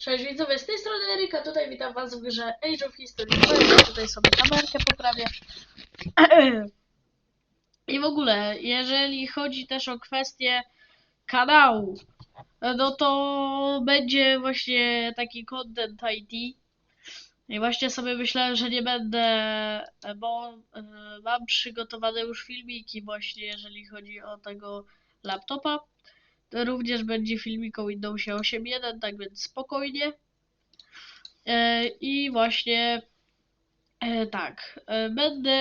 Cześć widzowie, z tej strony Eryka, tutaj witam was w grze Age of History 2, ja tutaj sobie kamerkę poprawię. I w ogóle, jeżeli chodzi też o kwestię kanału, no to będzie właśnie taki content IT. I właśnie sobie myślałem, że nie będę, bo e, mam przygotowane już filmiki właśnie, jeżeli chodzi o tego laptopa. Również będzie filmik o Windowsie 8.1, tak więc spokojnie. E, I właśnie e, tak, e, będę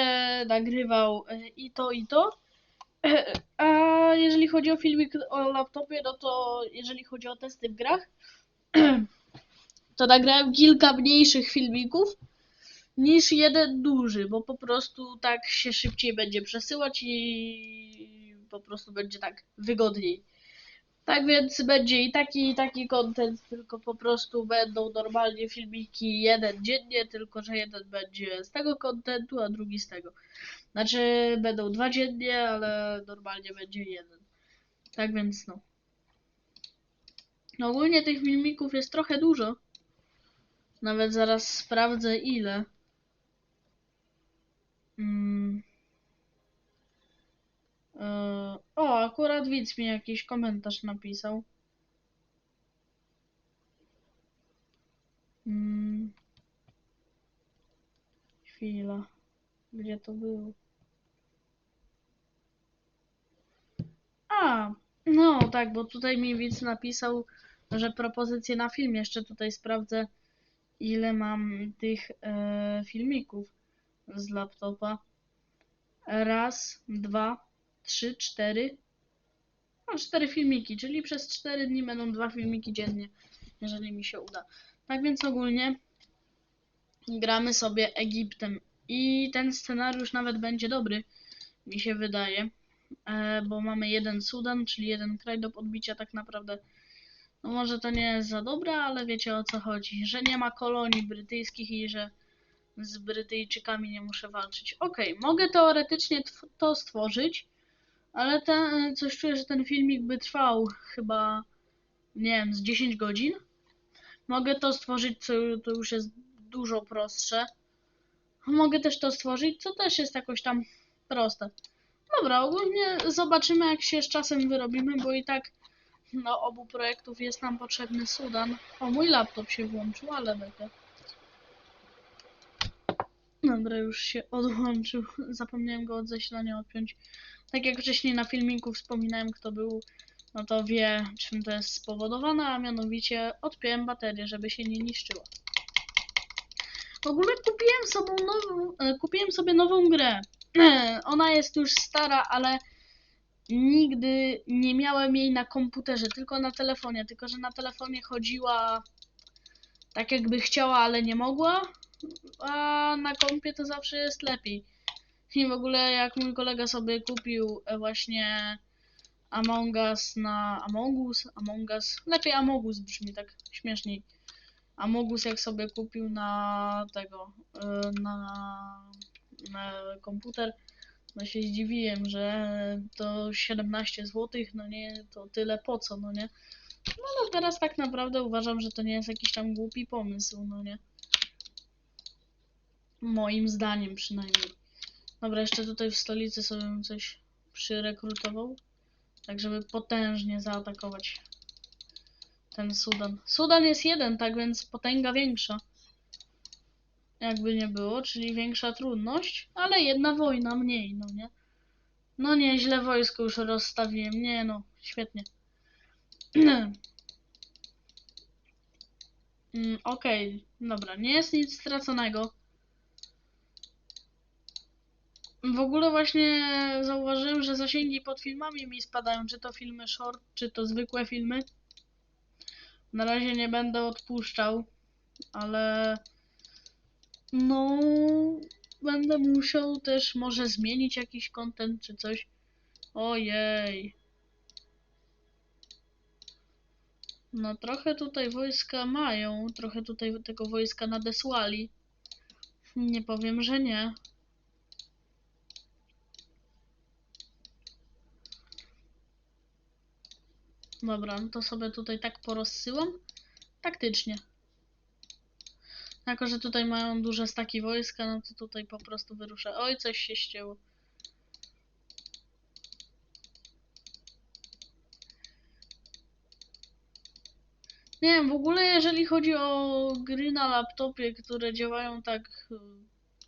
nagrywał i to, i to. A jeżeli chodzi o filmik o laptopie, no to jeżeli chodzi o testy w grach, to nagrałem kilka mniejszych filmików niż jeden duży, bo po prostu tak się szybciej będzie przesyłać i po prostu będzie tak wygodniej. Tak więc będzie i taki, i taki content, tylko po prostu będą normalnie filmiki jeden dziennie, tylko że jeden będzie z tego contentu, a drugi z tego. Znaczy będą dwa dziennie, ale normalnie będzie jeden. Tak więc no. No ogólnie tych filmików jest trochę dużo. Nawet zaraz sprawdzę ile. Mm. E, O, akurat widz mi jakiś komentarz napisał. Mm. Chwila. Gdzie to było? A, no tak, bo tutaj mi widz napisał, że propozycje na film. Jeszcze tutaj sprawdzę, ile mam tych e, filmików z laptopa. Raz, dwa, trzy, cztery. No, cztery filmiki, czyli przez cztery dni będą dwa filmiki dziennie, jeżeli mi się uda. Tak więc ogólnie gramy sobie Egiptem i ten scenariusz nawet będzie dobry, mi się wydaje, e, bo mamy jeden Sudan, czyli jeden kraj do podbicia tak naprawdę. No może to nie jest za dobre, ale wiecie o co chodzi, że nie ma kolonii brytyjskich i że z Brytyjczykami nie muszę walczyć. Okej, mogę teoretycznie to stworzyć, ale ten, coś czuję, że ten filmik by trwał chyba, nie wiem, z 10 godzin. Mogę to stworzyć, co to już jest dużo prostsze. Mogę też to stworzyć, co też jest jakoś tam proste. Dobra, ogólnie zobaczymy, jak się z czasem wyrobimy, bo i tak do obu projektów jest nam potrzebny Sudan. O, mój laptop się włączył, ale bekę. Dobra, już się odłączył. Zapomniałem go od zasilania odpiąć. Tak jak wcześniej na filmiku wspominałem, kto był, no to wie, czym to jest spowodowane, a mianowicie odpiąłem baterię, żeby się nie niszczyła. W ogóle kupiłem sobie nową, e, kupiłem sobie nową grę. Ona jest już stara, ale nigdy nie miałem jej na komputerze, tylko na telefonie. Tylko, że na telefonie chodziła tak jakby chciała, ale nie mogła. A na kompie to zawsze jest lepiej. I w ogóle jak mój kolega sobie kupił e, właśnie Among Us na Among Us, Among Us, lepiej Among Us brzmi tak śmieszniej. Among Us jak sobie kupił na tego, e, na, na komputer, no się zdziwiłem, że to 17 zł, no nie, to tyle po co, no nie. No ale teraz tak naprawdę uważam, że to nie jest jakiś tam głupi pomysł, no nie. Moim zdaniem przynajmniej. Dobra, jeszcze tutaj w stolicy sobie bym coś przyrekrutował. Tak, żeby potężnie zaatakować ten Sudan. Sudan jest jeden, tak więc potęga większa. Jakby nie było, czyli większa trudność, ale jedna wojna mniej, no nie? No nie, źle wojsko już rozstawiłem. Nie no, świetnie. Mm, Okej, dobra, nie jest nic straconego. W ogóle właśnie zauważyłem, że zasięgi pod filmami mi spadają, czy to filmy short, czy to zwykłe filmy. Na razie nie będę odpuszczał, ale no będę musiał też może zmienić jakiś content czy coś. Ojej. No trochę tutaj wojska mają, trochę tutaj tego wojska nadesłali. Nie powiem, że nie. Dobra, no to sobie tutaj tak porozsyłam. Taktycznie. Jako, że tutaj mają duże staki wojska, no to tutaj po prostu wyruszę. Oj, coś się ścięło. Nie wiem, w ogóle jeżeli chodzi o gry na laptopie, które działają tak y,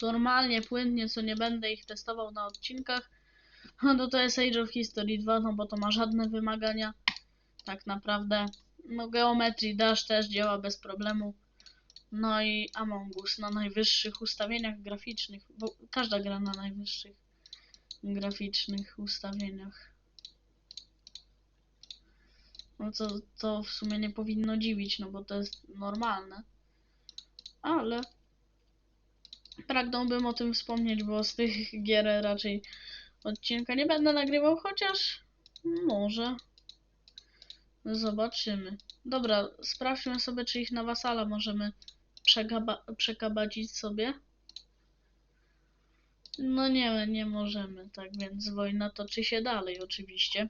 normalnie, płynnie, co nie będę ich testował na odcinkach, no to to jest Age of History 2, no bo to ma żadne wymagania. Tak naprawdę. No Geometry Dash też działa bez problemu. No i Among Us na najwyższych ustawieniach graficznych, bo każda gra na najwyższych graficznych ustawieniach. No co to w sumie nie powinno dziwić, no bo to jest normalne. Ale pragnąłbym o tym wspomnieć, bo z tych gier raczej odcinka nie będę nagrywał, chociaż może. Zobaczymy. Dobra, sprawdźmy sobie, czy ich na wasala możemy przegaba przekabacić sobie. No nie, nie możemy, tak więc wojna toczy się dalej oczywiście.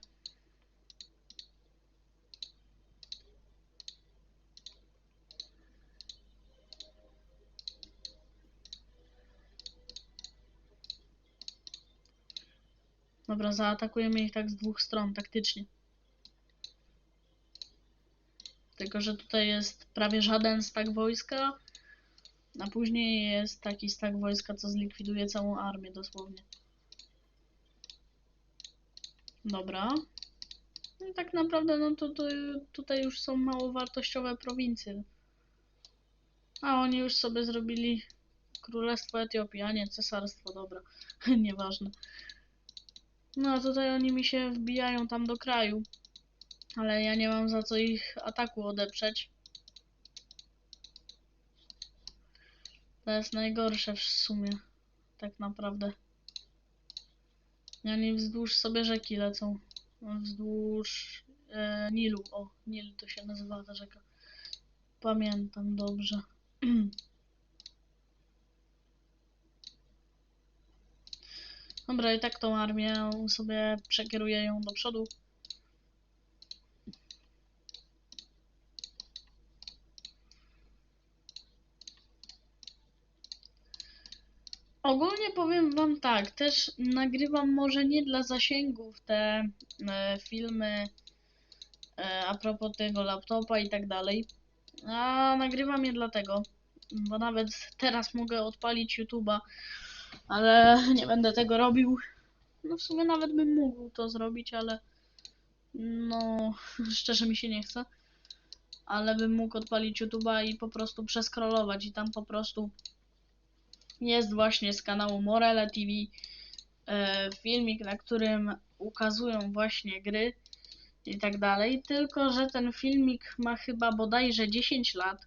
Dobra, zaatakujemy ich tak z dwóch stron, taktycznie. Tylko, że tutaj jest prawie żaden stak wojska, a później jest taki stak wojska, co zlikwiduje całą armię dosłownie. Dobra. No tak naprawdę, no to, to tutaj już są mało wartościowe prowincje. A oni już sobie zrobili Królestwo Etiopii, a nie Cesarstwo, dobra. Nieważne. No, a tutaj oni mi się wbijają tam do kraju. Ale ja nie mam za co ich ataku odeprzeć. To jest najgorsze w sumie. Tak naprawdę. I Oni wzdłuż sobie rzeki lecą. Wzdłuż e, Nilu. O, Nil to się nazywa ta rzeka. Pamiętam dobrze. Dobra, i tak tą armię sobie przekieruję ją do przodu. Ogólnie powiem wam tak, też nagrywam może nie dla zasięgów te e, filmy e, a propos tego laptopa i tak dalej, a nagrywam je dlatego, bo nawet teraz mogę odpalić YouTube'a, ale nie będę tego robił. No w sumie nawet bym mógł to zrobić, ale no szczerze mi się nie chce. Ale bym mógł odpalić YouTube'a i po prostu przeskrolować i tam po prostu jest właśnie z kanału Morele TV e, filmik, na którym ukazują właśnie gry i tak dalej. Tylko, że ten filmik ma chyba bodajże 10 lat.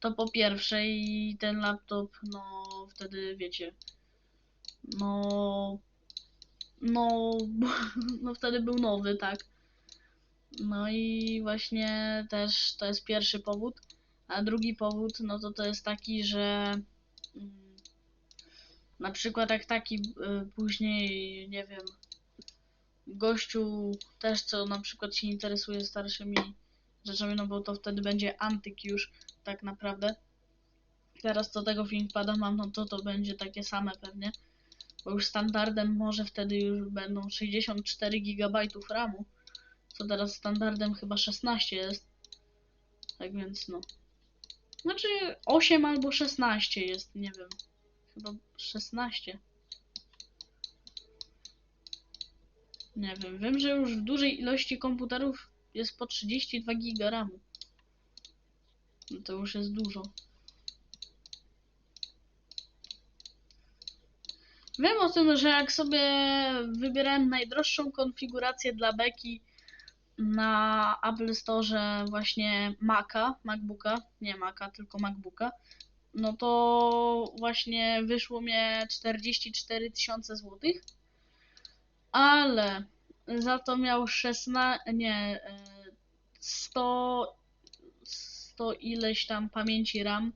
To po pierwsze i ten laptop, no wtedy wiecie, no, no, no wtedy był nowy, tak. No i właśnie też to jest pierwszy powód. A drugi powód, no to to jest taki, że mm, na przykład jak taki y, później, nie wiem, gościu też, co na przykład się interesuje starszymi rzeczami, no bo to wtedy będzie antyk już tak naprawdę. Teraz co tego filmpada mam, no to to będzie takie same pewnie. Bo już standardem może wtedy już będą 64 GB RAMu. Co teraz standardem chyba 16 jest. Tak więc no. Znaczy 8 albo 16 jest, nie wiem. Chyba 16. Nie wiem, wiem, że już w dużej ilości komputerów jest po 32 giga RAMu. No to już jest dużo. Wiem o tym, że jak sobie wybierałem najdroższą konfigurację dla beki na Apple Store właśnie Maca, MacBooka, nie Maca, tylko MacBooka, no to właśnie wyszło mnie 44 tysiące złotych, ale za to miał 16, nie, e, 100, 100 ileś tam pamięci RAM,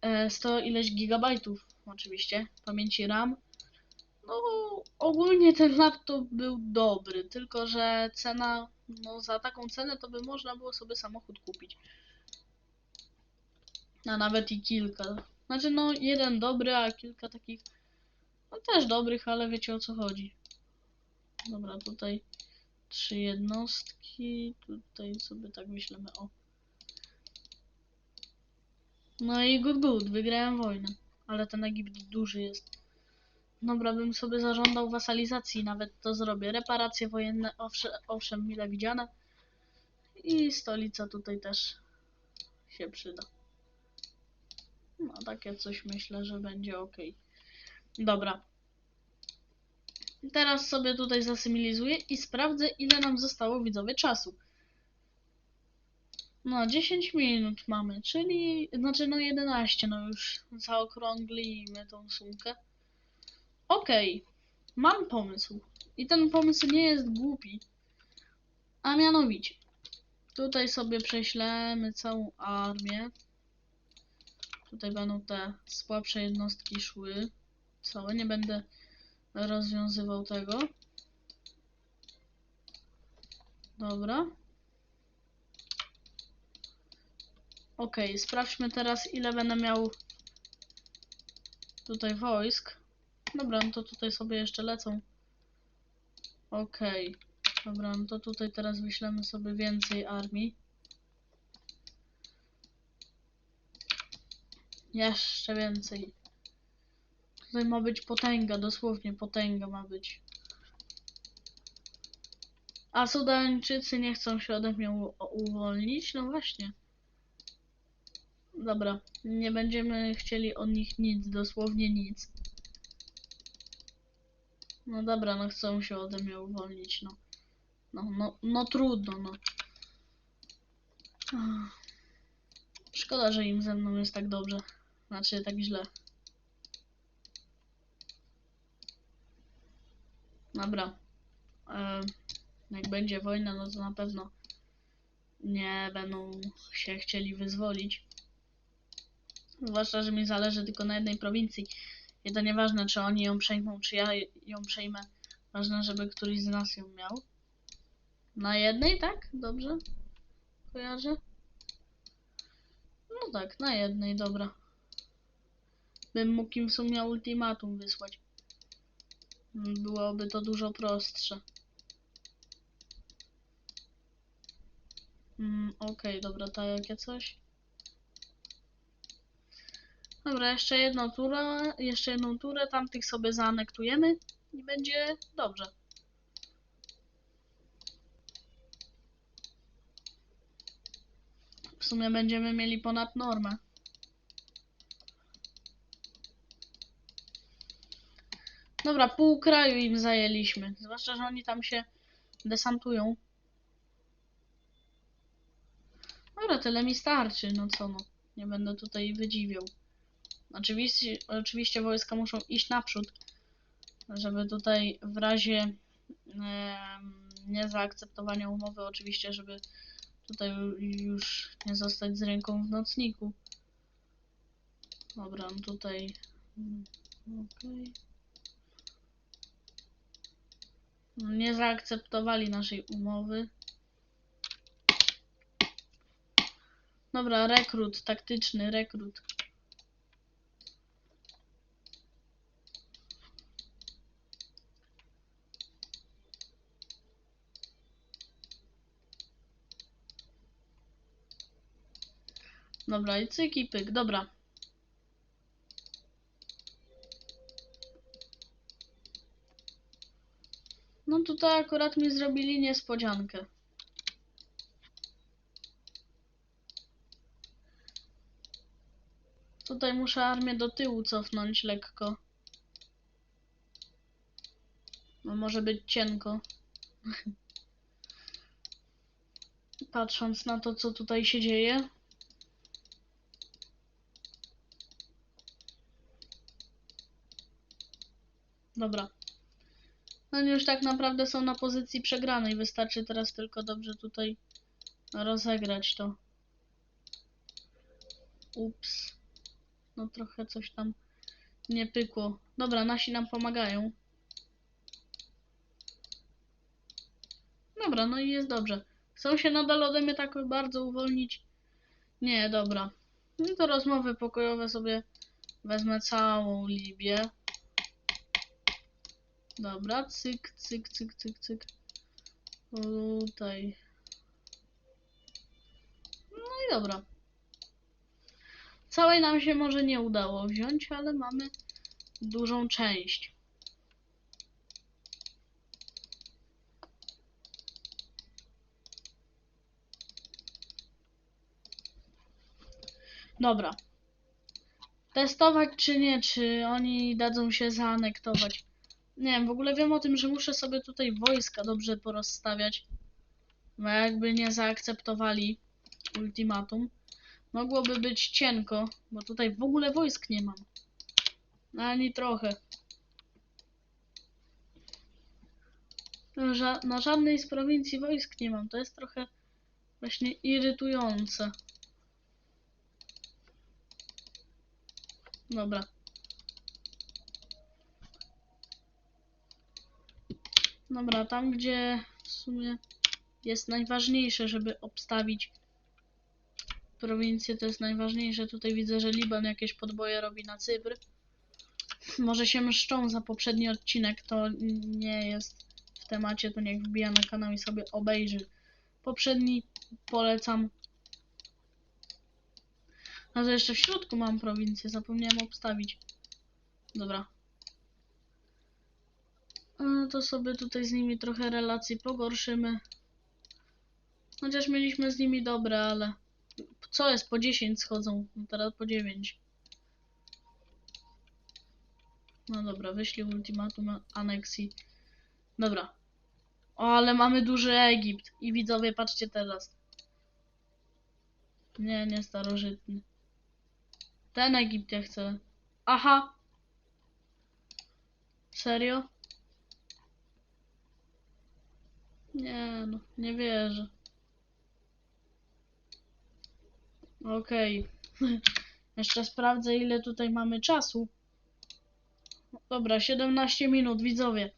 e, 100 ileś gigabajtów oczywiście pamięci RAM. No ogólnie ten laptop był dobry, tylko że cena, no za taką cenę to by można było sobie samochód kupić. A nawet i kilka. Znaczy, no, jeden dobry, a kilka takich, no też dobrych, ale wiecie o co chodzi. Dobra, tutaj trzy jednostki. Tutaj sobie tak myślimy, o. No i good, good, wygrałem wojnę. Ale ten Egipt duży jest. Dobra, bym sobie zażądał wasalizacji, nawet to zrobię. Reparacje wojenne, owszem, owszem mile widziane. I stolica tutaj też się przyda. No, takie coś myślę, że będzie ok. Dobra. Teraz sobie tutaj zasymilizuję i sprawdzę, ile nam zostało widzowie czasu. No, 10 minut mamy, czyli, znaczy no 11, no już zaokrąglimy tą sumkę. Okej, mam pomysł. I ten pomysł nie jest głupi. A mianowicie, tutaj sobie prześlemy całą armię. Tutaj będą te słabsze jednostki szły. Całe, nie będę rozwiązywał tego. Dobra. Okej, sprawdźmy teraz ile będę miał tutaj wojsk. Dobra, no to tutaj sobie jeszcze lecą. Okej. Dobra, no to tutaj teraz wyślemy sobie więcej armii. Jeszcze więcej. Tutaj ma być potęga, dosłownie potęga ma być. A Sudańczycy nie chcą się ode mnie uwolnić? No właśnie. Dobra, nie będziemy chcieli od nich nic, dosłownie nic. No dobra, no chcą się ode mnie uwolnić, no. No, no, no trudno, no. Szkoda, że im ze mną jest tak dobrze. Znaczy, tak źle. Dobra. E, jak będzie wojna, no to na pewno nie będą się chcieli wyzwolić. Zwłaszcza, że mi zależy tylko na jednej prowincji. I to nieważne, czy oni ją przejmą, czy ja ją przejmę. Ważne, żeby któryś z nas ją miał. Na jednej, tak? Dobrze? Kojarzę? No tak, na jednej, dobra. Bym mógł im w sumie ultimatum wysłać. Byłoby to dużo prostsze. Mm, Okej, dobra, to jakie coś? Dobra, jeszcze jedną turę, jeszcze jedną turę, tamtych sobie zaanektujemy i będzie dobrze. W sumie będziemy mieli ponad normę. Dobra, pół kraju im zajęliśmy. Zwłaszcza, że oni tam się desantują. Dobra, tyle mi starczy, no co no. Nie będę tutaj wydziwiał. Oczywiście, oczywiście wojska muszą iść naprzód, żeby tutaj w razie em, niezaakceptowania umowy, oczywiście, żeby tutaj już nie zostać z ręką w nocniku. Dobra, tutaj. mm, Okej. No, Nie zaakceptowali naszej umowy. Dobra, rekrut, taktyczny rekrut. Dobra, i cyk i pyk, dobra. No tutaj akurat mi zrobili niespodziankę. Tutaj muszę armię do tyłu cofnąć lekko. No może być cienko. Patrząc na to, co tutaj się dzieje. Dobra. No już tak naprawdę są na pozycji przegranej. Wystarczy teraz tylko dobrze tutaj rozegrać to. Ups. No trochę coś tam nie pykło. Dobra, nasi nam pomagają. Dobra, no i jest dobrze. Chcą się nadal ode mnie tak bardzo uwolnić? Nie, dobra. No to rozmowy pokojowe sobie wezmę całą Libię. Dobra, cyk, cyk, cyk, cyk, cyk. Tutaj. No i dobra. Całej nam się może nie udało wziąć, ale mamy dużą część. Dobra. Testować czy nie, czy oni dadzą się zaanektować. Nie wiem, w ogóle wiem o tym, że muszę sobie tutaj wojska dobrze porozstawiać. Bo jakby nie zaakceptowali ultimatum, mogłoby być cienko, bo tutaj w ogóle wojsk nie mam. Ani trochę. Ża na żadnej z prowincji wojsk nie mam. To jest trochę właśnie irytujące. Dobra. Dobra, tam gdzie w sumie jest najważniejsze, żeby obstawić prowincję, to jest najważniejsze. Tutaj widzę, że Liban jakieś podboje robi na Cypr. Może się mszczą za poprzedni odcinek, to nie jest w temacie, to niech wbija na kanał i sobie obejrzy. Poprzedni polecam. A to jeszcze w środku mam prowincję, zapomniałem obstawić. Dobra. No to sobie tutaj z nimi trochę relacji pogorszymy. Chociaż mieliśmy z nimi dobre, ale... Co jest? Po 10 schodzą. No teraz po 9. No dobra, wyślij ultimatum aneksji. Dobra. O, ale mamy duży Egipt. I widzowie, patrzcie teraz. Nie, nie starożytny. Ten Egipt ja chcę. Aha. Serio? Nie no, nie wierzę. Okej. Jeszcze sprawdzę ile tutaj mamy czasu. Dobra, 17 minut, widzowie.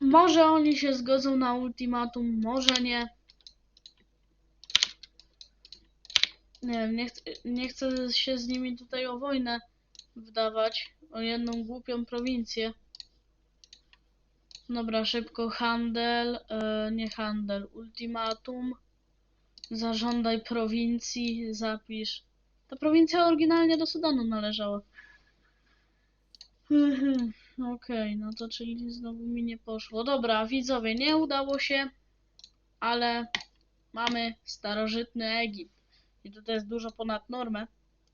Może oni się zgodzą na ultimatum, może nie. Nie wiem, nie, chcę, nie chcę się z nimi tutaj o wojnę wdawać. O jedną głupią prowincję. Dobra, szybko handel, e, nie handel, ultimatum. Zażądaj prowincji, zapisz. Ta prowincja oryginalnie do Sudanu należała. Mhm, Okej, no to czyli znowu mi nie poszło. Dobra, widzowie, nie udało się, ale mamy starożytny Egipt. I tutaj jest dużo ponad normę.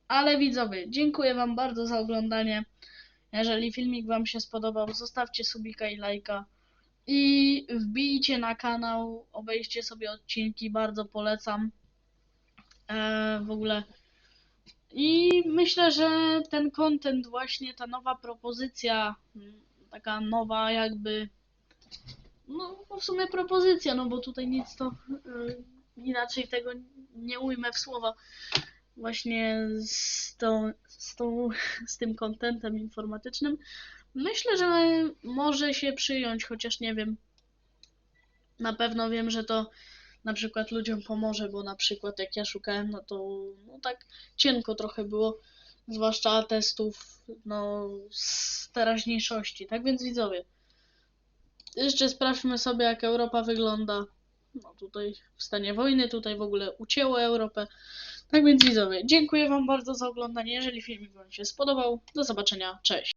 Ale widzowie, dziękuję Wam bardzo za oglądanie. Jeżeli filmik Wam się spodobał, zostawcie subika i lajka. I wbijcie na kanał, obejrzcie sobie odcinki, bardzo polecam. E, w ogóle. I myślę, że ten content, właśnie ta nowa propozycja, taka nowa jakby, no w sumie propozycja, no bo tutaj nic to y, inaczej tego nie ujmę w słowa. Właśnie z, tą, z, tą, z tym contentem informatycznym. Myślę, że może się przyjąć, chociaż nie wiem. Na pewno wiem, że to na przykład ludziom pomoże, bo na przykład jak ja szukałem, no to no tak cienko trochę było, zwłaszcza testów no, z teraźniejszości. Tak więc widzowie, jeszcze sprawdźmy sobie jak Europa wygląda. No tutaj w stanie wojny, tutaj w ogóle ucięło Europę. Tak więc widzowie, dziękuję Wam bardzo za oglądanie. Jeżeli filmik Wam się spodobał, do zobaczenia, cześć.